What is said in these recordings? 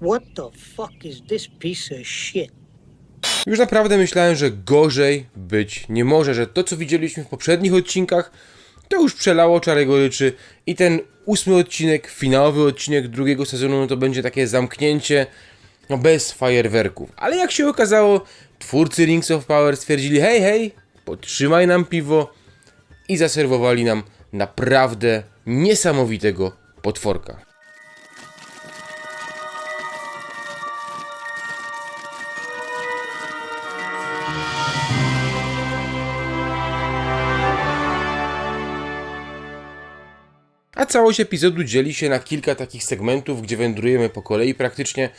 What the fuck is this piece of shit? Już naprawdę myślałem, że gorzej być nie może, że to co widzieliśmy w poprzednich odcinkach to już przelało czarę goryczy i ten ósmy odcinek, finałowy odcinek drugiego sezonu no to będzie takie zamknięcie no bez fajerwerków. Ale jak się okazało, twórcy Rings of Power stwierdzili hej hej, podtrzymaj nam piwo i zaserwowali nam naprawdę niesamowitego potworka. A całość epizodu dzieli się na kilka takich segmentów, gdzie wędrujemy po kolei praktycznie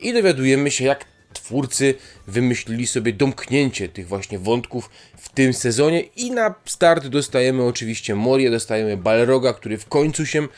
i dowiadujemy się, jak twórcy wymyślili sobie domknięcie tych właśnie wątków w tym sezonie i na start dostajemy oczywiście Morię, dostajemy Balroga, który w końcu się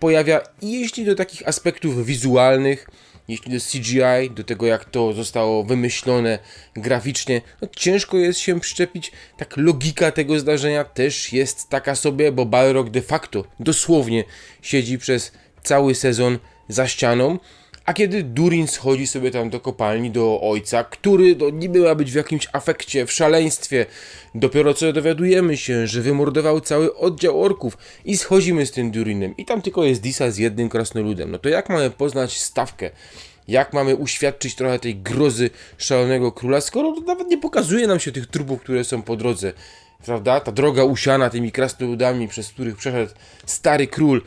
pojawia i jeśli do takich aspektów wizualnych, jeśli do CGI, do tego jak to zostało wymyślone graficznie, no ciężko jest się przyczepić. Tak logika tego zdarzenia też jest taka sobie, bo Balrog de facto dosłownie siedzi przez cały sezon za ścianą. A kiedy Durin schodzi sobie tam do kopalni, do ojca, który no, niby ma być w jakimś afekcie, w szaleństwie, dopiero co dowiadujemy się, że wymordował cały oddział orków i schodzimy z tym Durinem i tam tylko jest Disa z jednym krasnoludem. No to jak mamy poznać stawkę? Jak mamy uświadczyć trochę tej grozy szalonego króla, skoro nawet nie pokazuje nam się tych trupów, które są po drodze? Prawda? Ta droga usiana tymi krasnoludami, przez których przeszedł stary król,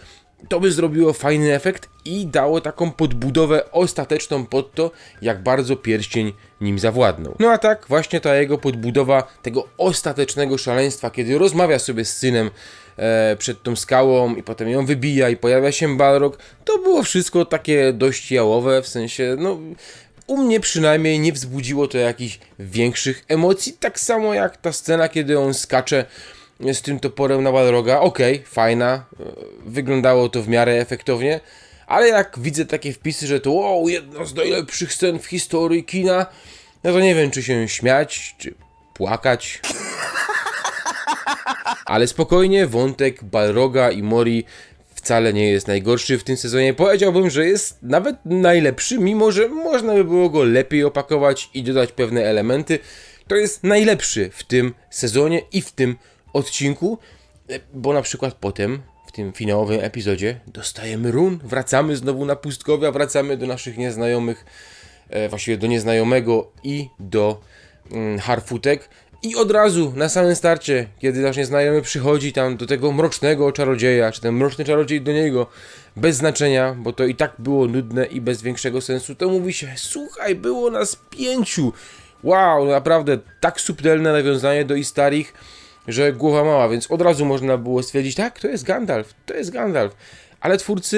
to by zrobiło fajny efekt i dało taką podbudowę ostateczną pod to, jak bardzo pierścień nim zawładnął. No a tak, właśnie ta jego podbudowa tego ostatecznego szaleństwa, kiedy rozmawia sobie z synem e, przed tą skałą i potem ją wybija i pojawia się Balrog, to było wszystko takie dość jałowe, w sensie, no... U mnie przynajmniej nie wzbudziło to jakichś większych emocji, tak samo jak ta scena, kiedy on skacze z tym toporem na Balroga, okej, fajna, e, wyglądało to w miarę efektownie, ale jak widzę takie wpisy, że to wow, jedna z najlepszych scen w historii kina, no to nie wiem, czy się śmiać, czy płakać. Ale spokojnie, wątek Balroga i Mori wcale nie jest najgorszy w tym sezonie. Powiedziałbym, że jest nawet najlepszy, mimo że można by było go lepiej opakować i dodać pewne elementy. To jest najlepszy w tym sezonie i w tym odcinku, e, bo na przykład potem w tym finałowym epizodzie dostajemy run, wracamy znowu na pustkowia, wracamy do naszych nieznajomych, e, właściwie do nieznajomego i do mm, harfutek. I od razu, na samym starcie, kiedy nasz nieznajomy przychodzi tam do tego mrocznego czarodzieja, czy ten mroczny czarodziej do niego, bez znaczenia, bo to i tak było nudne i bez większego sensu, to mówi się, słuchaj, było nas pięciu. Wow, naprawdę tak subtelne nawiązanie do Istarich, że głowa mała, więc od razu można było stwierdzić, tak, to jest Gandalf, to jest Gandalf. Ale twórcy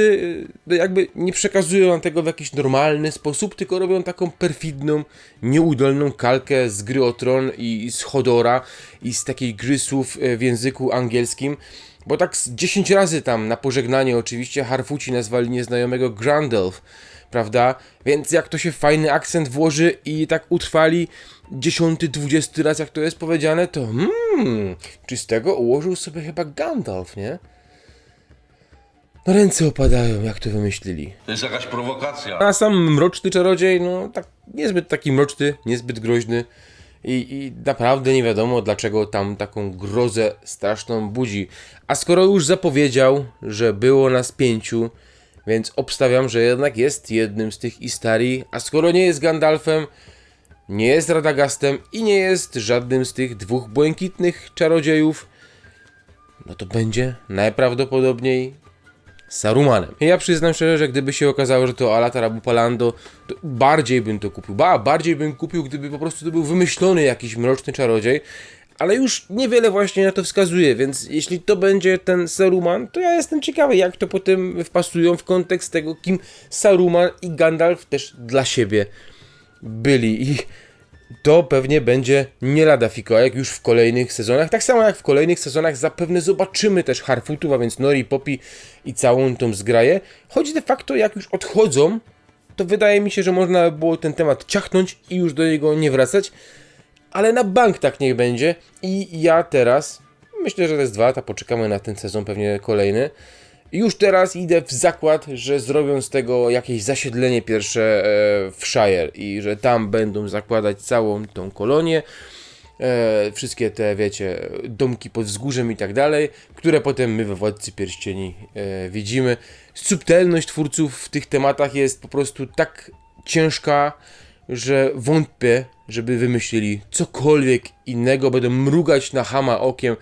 y, jakby nie przekazują nam tego w jakiś normalny sposób, tylko robią taką perfidną, nieudolną kalkę z gry o Tron i z Hodora i z takiej gry słów y, w języku angielskim. Bo tak z 10 razy tam na pożegnanie oczywiście Harfuci nazwali nieznajomego Grandelf, prawda? Więc jak to się fajny akcent włoży i tak utrwali dziesiąty, dwudziesty raz jak to jest powiedziane, to hmm, czy z tego ułożył sobie chyba Gandalf, nie? No ręce opadają, jak to wymyślili. To jest jakaś prowokacja. A sam mroczny czarodziej, no tak niezbyt taki mroczny, niezbyt groźny i, i naprawdę nie wiadomo dlaczego tam taką grozę straszną budzi. A skoro już zapowiedział, że było nas pięciu, więc obstawiam, że jednak jest jednym z tych Istari, a skoro nie jest Gandalfem, nie jest Radagastem i nie jest żadnym z tych dwóch błękitnych czarodziejów, no to będzie najprawdopodobniej Sarumanem. Ja przyznam szczerze, że gdyby się okazało, że to Alatar albo Palando, to bardziej bym to kupił. Ba, bardziej bym kupił, gdyby po prostu to był wymyślony jakiś mroczny czarodziej. Ale już niewiele właśnie na to wskazuje, więc jeśli to będzie ten Saruman, to ja jestem ciekawy, jak to potem wpasują w kontekst tego, kim Saruman i Gandalf też dla siebie byli. I to pewnie będzie nie lada fikołek już w kolejnych sezonach. Tak samo jak w kolejnych sezonach zapewne zobaczymy też Harfutów, a więc Nori, Poppy i całą tą zgraję. Choć de facto jak już odchodzą, to wydaje mi się, że można by było ten temat ciachnąć i już do niego nie wracać. Ale na bank tak niech będzie. I ja teraz, myślę, że to jest dwa, to poczekamy na ten sezon, pewnie kolejny. Już teraz idę w zakład, że zrobią z tego jakieś zasiedlenie pierwsze e, w Shire i że tam będą zakładać całą tą kolonię. E, wszystkie te, wiecie, domki pod wzgórzem i tak dalej, które potem my we Władcy Pierścieni e, widzimy. Subtelność twórców w tych tematach jest po prostu tak ciężka, że wątpię, żeby wymyślili cokolwiek innego, będą mrugać na Hama okiem,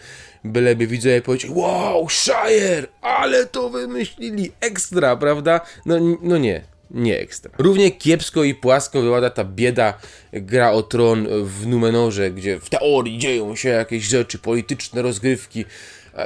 byleby widzowie powiedzieli wow, Shire, ale to wymyślili, ekstra, prawda? No, no nie, nie ekstra. Równie kiepsko i płasko wygląda ta bieda gra o tron w Numenorze, gdzie w teorii dzieją się jakieś rzeczy, polityczne rozgrywki,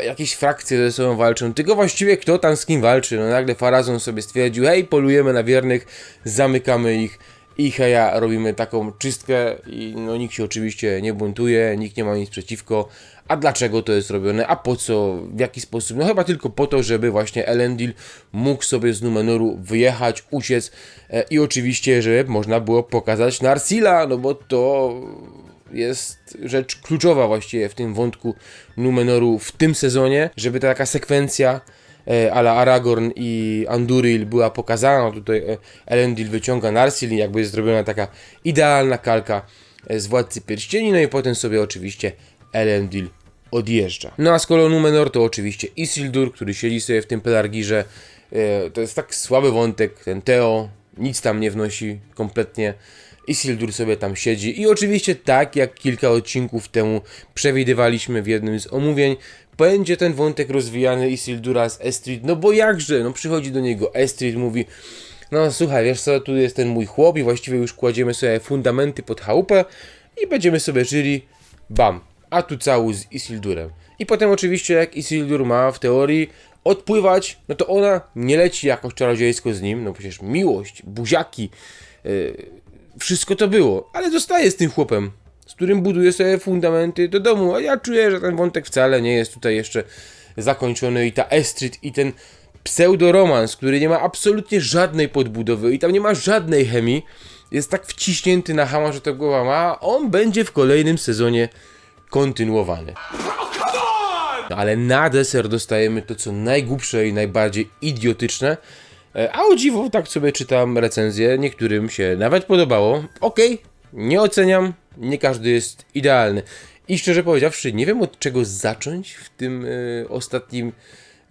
jakieś frakcje ze sobą walczą, tylko właściwie kto tam z kim walczy? No nagle Farazon sobie stwierdził, hej, polujemy na wiernych, zamykamy ich i heja, robimy taką czystkę i no nikt się oczywiście nie buntuje, nikt nie ma nic przeciwko. A dlaczego to jest robione? A po co? W jaki sposób? No chyba tylko po to, żeby właśnie Elendil mógł sobie z Numenoru wyjechać, uciec e, i oczywiście, żeby można było pokazać Narsila, no bo to jest rzecz kluczowa właściwie w tym wątku Numenoru w tym sezonie, żeby ta taka sekwencja e, ala Aragorn i Anduril była pokazana. No tutaj e, Elendil wyciąga Narsil i jakby jest zrobiona taka idealna kalka e, z Władcy Pierścieni, no i potem sobie oczywiście Elendil odjeżdża. No a z kolei Numenor to oczywiście Isildur, który siedzi sobie w tym Pelargirze. To jest tak słaby wątek, ten Teo nic tam nie wnosi kompletnie. Isildur sobie tam siedzi i oczywiście tak jak kilka odcinków temu przewidywaliśmy w jednym z omówień, będzie ten wątek rozwijany Isildura z Estrid, no bo jakże, no przychodzi do niego Estrid, mówi no słuchaj, wiesz co, tu jest ten mój chłop i właściwie już kładziemy sobie fundamenty pod chałupę i będziemy sobie żyli, bam, a tu cały z Isildurem. I potem oczywiście jak Isildur ma w teorii odpływać, no to ona nie leci jakoś czarodziejsko z nim, no przecież miłość, buziaki, wszystko to było, ale zostaje z tym chłopem, którym buduje sobie fundamenty do domu, a ja czuję, że ten wątek wcale nie jest tutaj jeszcze zakończony i ta Estrid i ten pseudoromans, który nie ma absolutnie żadnej podbudowy i tam nie ma żadnej chemii, jest tak wciśnięty na hama, że to głowa ma, on będzie w kolejnym sezonie kontynuowany. No ale na deser dostajemy to, co najgłupsze i najbardziej idiotyczne. E, A o dziwo, tak sobie czytam recenzję, niektórym się nawet podobało. Okej, nie oceniam, nie każdy jest idealny. I szczerze powiedziawszy, nie wiem od czego zacząć w tym e, ostatnim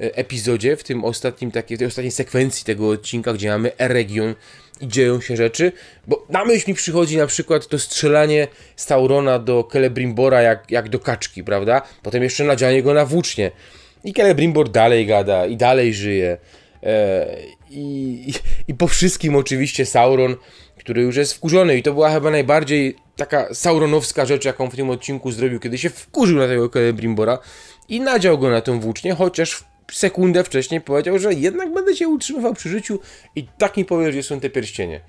e, epizodzie, w tym ostatnim takiej, tej ostatniej sekwencji tego odcinka, gdzie mamy E-Region i dzieją się rzeczy, bo na myśl mi przychodzi na przykład to strzelanie Saurona do Celebrimbora jak, jak do kaczki, prawda? Potem jeszcze nadzianie go na włócznie. I Celebrimbor dalej gada i dalej żyje. E, i, i, I po wszystkim oczywiście Sauron, który już jest wkurzony i to była chyba najbardziej taka sauronowska rzecz, jaką w tym odcinku zrobił, kiedy się wkurzył na tego Celebrimbora i nadział go na tą włócznię, chociaż sekundę wcześniej powiedział, że jednak będę się utrzymywał przy życiu i tak mi powiesz, gdzie są te pierścienie.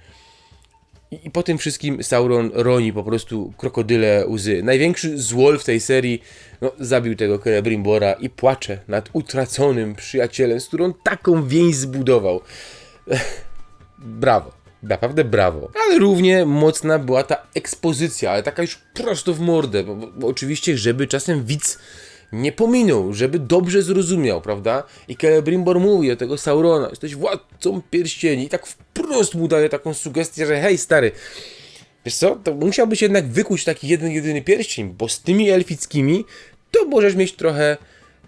I, I po tym wszystkim Sauron roni po prostu krokodyle łzy. Największy złol w tej serii no, zabił tego Celebrimbora i płacze nad utraconym przyjacielem, z którą taką więź zbudował. brawo. Naprawdę brawo. Ale równie mocna była ta ekspozycja, ale taka już prosto w mordę, bo, bo oczywiście, żeby czasem widz nie pominął, żeby dobrze zrozumiał, prawda? I Celebrimbor mówi do tego Saurona, jesteś władcą pierścieni i tak wprost mu daje taką sugestię, że hej stary, wiesz co, to musiałbyś jednak wykuć taki jeden, jedyny pierścień, bo z tymi elfickimi to możesz mieć trochę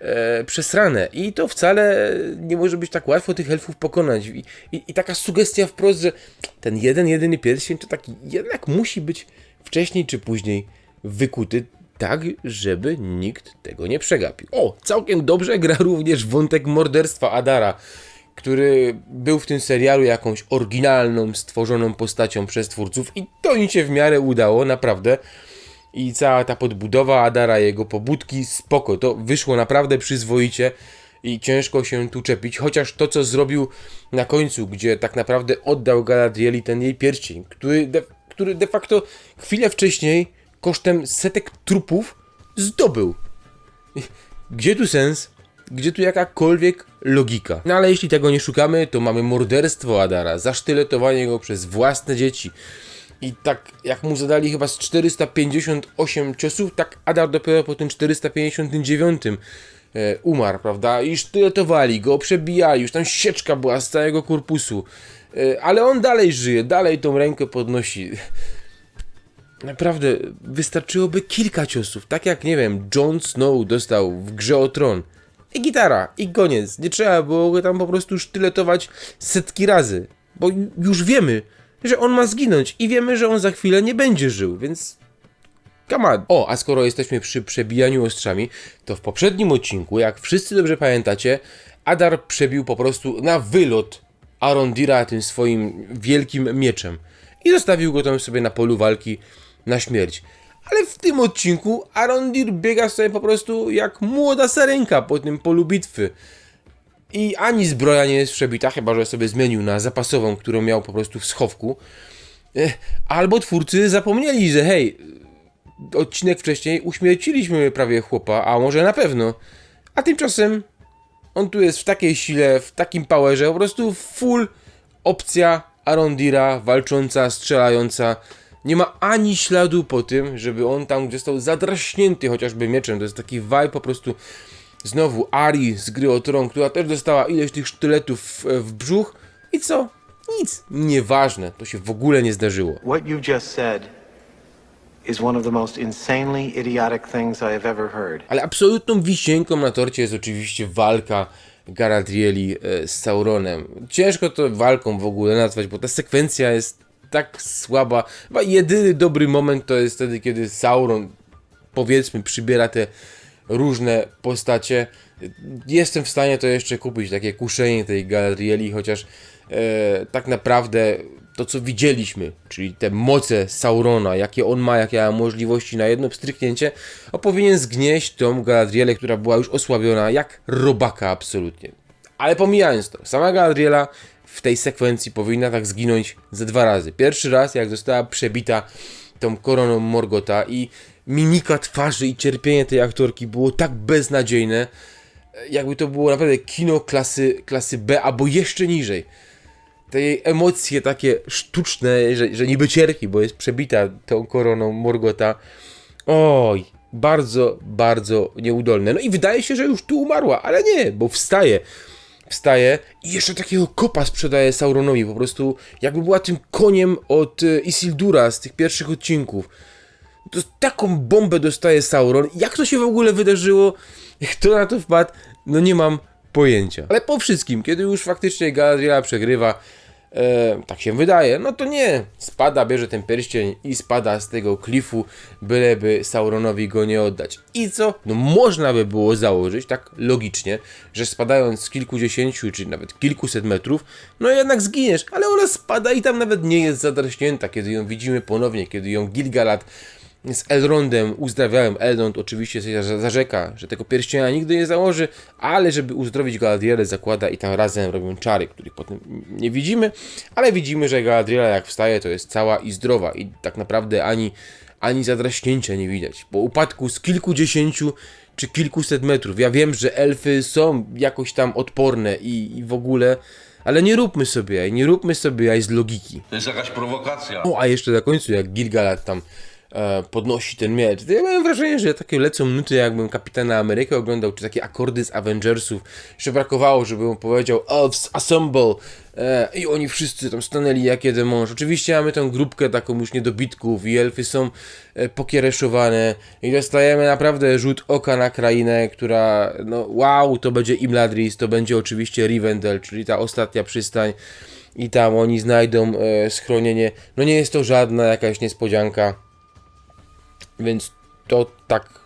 e, przesrane i to wcale nie może być tak łatwo tych elfów pokonać. I, i, I taka sugestia wprost, że ten jeden, jedyny pierścień to taki jednak musi być wcześniej czy później wykuty tak, żeby nikt tego nie przegapił. O, całkiem dobrze gra również wątek morderstwa Adara, który był w tym serialu jakąś oryginalną, stworzoną postacią przez twórców i to im się w miarę udało, naprawdę. I cała ta podbudowa Adara, jego pobudki, spoko, to wyszło naprawdę przyzwoicie i ciężko się tu czepić, chociaż to, co zrobił na końcu, gdzie tak naprawdę oddał Galadrieli ten jej pierścień, który de, który de facto chwilę wcześniej kosztem setek trupów zdobył. Gdzie tu sens? Gdzie tu jakakolwiek logika? No ale jeśli tego nie szukamy, to mamy morderstwo Adara, zasztyletowanie go przez własne dzieci. I tak jak mu zadali chyba z 458 ciosów, tak Adar dopiero po tym 459 e, umarł, prawda? I sztyletowali go, przebijali, już tam sieczka była z całego korpusu. E, ale on dalej żyje, dalej tą rękę podnosi. Naprawdę, wystarczyłoby kilka ciosów, tak jak, nie wiem, Jon Snow dostał w grze o tron. I gitara, i koniec. Nie trzeba było go tam po prostu sztyletować setki razy. Bo już wiemy, że on ma zginąć i wiemy, że on za chwilę nie będzie żył, więc Come. O, a skoro jesteśmy przy przebijaniu ostrzami, to w poprzednim odcinku, jak wszyscy dobrze pamiętacie, Adar przebił po prostu na wylot Arondira tym swoim wielkim mieczem i zostawił go tam sobie na polu walki na śmierć. Ale w tym odcinku Arondir biega sobie po prostu jak młoda sarenka po tym polu bitwy. I ani zbroja nie jest przebita, chyba że sobie zmienił na zapasową, którą miał po prostu w schowku. Eh, Albo twórcy zapomnieli, że hej, odcinek wcześniej uśmierciliśmy prawie chłopa, a może na pewno. A tymczasem on tu jest w takiej sile, w takim powerze, po prostu full opcja Arondira, walcząca, strzelająca. Nie ma ani śladu po tym, żeby on tam został zadraśnięty chociażby mieczem. To jest taki vibe po prostu znowu Ari z gry o tron, która też dostała ileś tych sztyletów w, w brzuch. I co? Nic. Nieważne. To się w ogóle nie zdarzyło. What you just said is one of the most insanely idiotic things I have ever heard. Ale absolutną wisienką na torcie jest oczywiście walka Galadrieli e, z Sauronem. Ciężko to walką w ogóle nazwać, bo ta sekwencja jest tak słaba. Chyba jedyny dobry moment to jest wtedy, kiedy Sauron, powiedzmy, przybiera te różne postacie. Jestem w stanie to jeszcze kupić, takie kuszenie tej Galadrieli, chociaż e, tak naprawdę to, co widzieliśmy, czyli te moce Saurona, jakie on ma, jakie ma możliwości na jedno pstryknięcie, on powinien zgnieść tą Galadrielę, która była już osłabiona, jak robaka absolutnie. Ale pomijając to, sama Galadriela w tej sekwencji powinna tak zginąć ze dwa razy. Pierwszy raz, jak została przebita tą koroną Morgota i mimika twarzy i cierpienie tej aktorki było tak beznadziejne, jakby to było naprawdę kino klasy, klasy B albo jeszcze niżej te jej emocje takie sztuczne, że, że niby cierpi, bo jest przebita tą koroną Morgota. Oj, bardzo, bardzo nieudolne. No i wydaje się, że już tu umarła, ale nie, bo wstaje. Wstaje i jeszcze takiego kopa sprzedaje Sauronowi, po prostu jakby była tym koniem od e, Isildura z tych pierwszych odcinków. To taką bombę dostaje Sauron. Jak to się w ogóle wydarzyło? Kto na to wpadł? No nie mam pojęcia. Ale po wszystkim, kiedy już faktycznie Galadriela przegrywa, e, tak się wydaje, no to nie. Spada, bierze ten pierścień i spada z tego klifu, byleby Sauronowi go nie oddać. I co? No można by było założyć, tak logicznie, że spadając z kilkudziesięciu, czy nawet kilkuset metrów, no jednak zginiesz, ale ona spada i tam nawet nie jest zadraśnięta, kiedy ją widzimy ponownie, kiedy ją Gilgalad z Elrondem uzdrawiałem. Elrond oczywiście sobie za- zarzeka, że tego pierścienia nigdy nie założy, ale żeby uzdrowić Galadrielę zakłada i tam razem robią czary, których potem nie widzimy, ale widzimy, że Galadriela jak wstaje to jest cała i zdrowa i tak naprawdę ani, ani zadraśnięcia nie widać. Po upadku z kilkudziesięciu czy kilkuset metrów. Ja wiem, że elfy są jakoś tam odporne i, i w ogóle, ale nie róbmy sobie jaj, nie róbmy sobie jaj z logiki. To jest jakaś prowokacja. O, a jeszcze na końcu, jak Gilgalad tam podnosi ten miecz, ja miałem wrażenie, że takie lecą nuty, jakbym Kapitana Amerykę oglądał, czy takie akordy z Avengersów. Jeszcze brakowało, żeby powiedział Elves Assemble e, i oni wszyscy tam stanęli jak jeden mąż. Oczywiście mamy tą grupkę taką już niedobitków i elfy są e, pokiereszowane i dostajemy naprawdę rzut oka na krainę, która, no wow, to będzie Imladris, to będzie oczywiście Rivendell, czyli ta ostatnia przystań i tam oni znajdą e, schronienie. No nie jest to żadna jakaś niespodzianka, więc to tak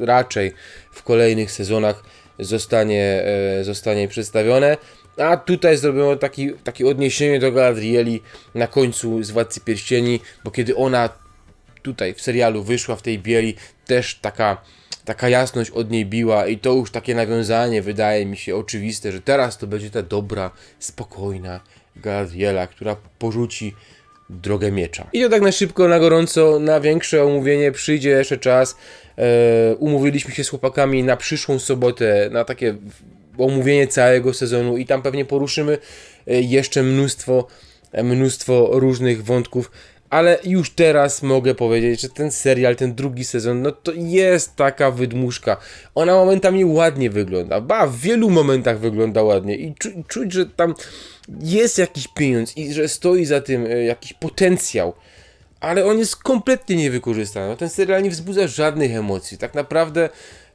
raczej w kolejnych sezonach zostanie, e, zostanie przedstawione. A tutaj zrobiono taki, takie odniesienie do Galadrieli na końcu z Władcy Pierścieni, bo kiedy ona tutaj w serialu wyszła w tej bieli, też taka, taka jasność od niej biła i to już takie nawiązanie wydaje mi się oczywiste, że teraz to będzie ta dobra, spokojna Galadriela, która porzuci drogę miecza. I to tak na szybko, na gorąco, na większe omówienie przyjdzie jeszcze czas. E, umówiliśmy się z chłopakami na przyszłą sobotę, na takie omówienie całego sezonu i tam pewnie poruszymy e, jeszcze mnóstwo, e, mnóstwo różnych wątków. Ale już teraz mogę powiedzieć, że ten serial, ten drugi sezon, no to jest taka wydmuszka. Ona momentami ładnie wygląda, ba, w wielu momentach wygląda ładnie i czu, czuć, że tam jest jakiś pieniądz i że stoi za tym e, jakiś potencjał. Ale on jest kompletnie niewykorzystany. No, ten serial nie wzbudza żadnych emocji. Tak naprawdę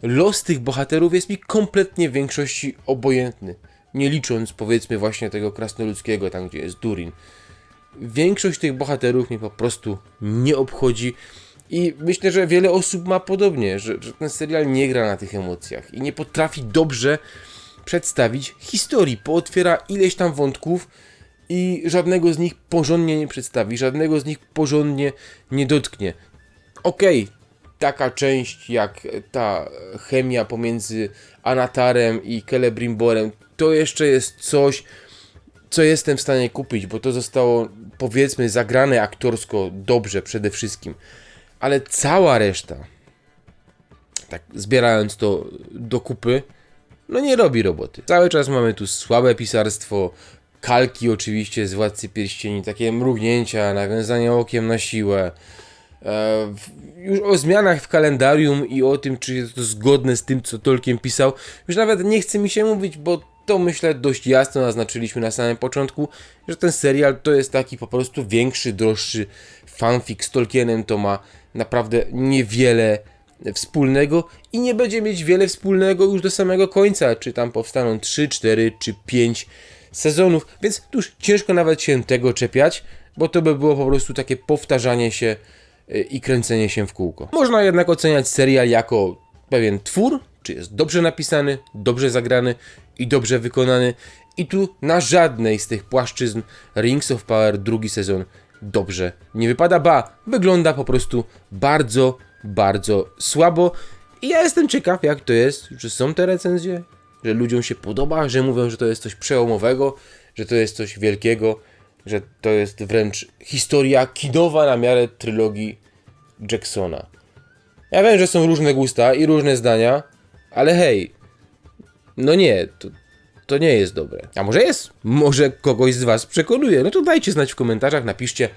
los tych bohaterów jest mi kompletnie w większości obojętny. Nie licząc powiedzmy właśnie tego krasnoludzkiego, tam gdzie jest Durin większość tych bohaterów mnie po prostu nie obchodzi. I myślę, że wiele osób ma podobnie, że, że ten serial nie gra na tych emocjach i nie potrafi dobrze przedstawić historii. Pootwiera ileś tam wątków i żadnego z nich porządnie nie przedstawi, żadnego z nich porządnie nie dotknie. Okej, taka część jak ta chemia pomiędzy Anatarem i Celebrimborem, to jeszcze jest coś, co jestem w stanie kupić, bo to zostało powiedzmy zagrane aktorsko dobrze przede wszystkim. Ale cała reszta, tak zbierając to do kupy, no nie robi roboty. Cały czas mamy tu słabe pisarstwo, kalki oczywiście z Władcy Pierścieni, takie mrugnięcia, nawiązania okiem na siłę. E, już o zmianach w kalendarium i o tym, czy jest to zgodne z tym, co Tolkien pisał, już nawet nie chce mi się mówić, bo to myślę dość jasno naznaczyliśmy na samym początku, że ten serial to jest taki po prostu większy, droższy fanfic z Tolkienem, to ma naprawdę niewiele wspólnego i nie będzie mieć wiele wspólnego już do samego końca, czy tam powstaną 3, 4 czy 5 sezonów, więc tu już ciężko nawet się tego czepiać, bo to by było po prostu takie powtarzanie się y, i kręcenie się w kółko. Można jednak oceniać serial jako pewien twór, czy jest dobrze napisany, dobrze zagrany i dobrze wykonany. I tu na żadnej z tych płaszczyzn Rings of Power drugi sezon dobrze nie wypada, ba, wygląda po prostu bardzo, bardzo słabo. I ja jestem ciekaw, jak to jest, czy są te recenzje, że ludziom się podoba, że mówią, że to jest coś przełomowego, że to jest coś wielkiego, że to jest wręcz historia kinowa na miarę trylogii Jacksona. Ja wiem, że są różne gusta i różne zdania, ale hej, no nie, to, to nie jest dobre. A może jest? Może kogoś z Was przekonuje. No to dajcie znać w komentarzach, napiszcie,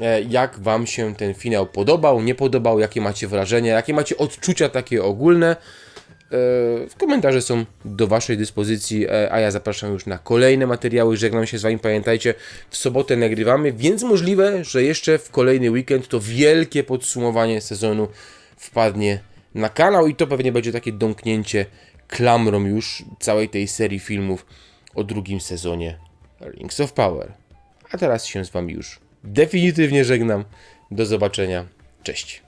e, jak Wam się ten finał podobał, nie podobał, jakie macie wrażenia, jakie macie odczucia takie ogólne. E, Komentarze są do Waszej dyspozycji, e, a ja zapraszam już na kolejne materiały. Żegnam się z Wami. Pamiętajcie, w sobotę nagrywamy, więc możliwe, że jeszcze w kolejny weekend to wielkie podsumowanie sezonu wpadnie na kanał i to pewnie będzie takie domknięcie klamrą już całej tej serii filmów o drugim sezonie Rings of Power. A teraz się z Wami już definitywnie żegnam. Do zobaczenia. Cześć.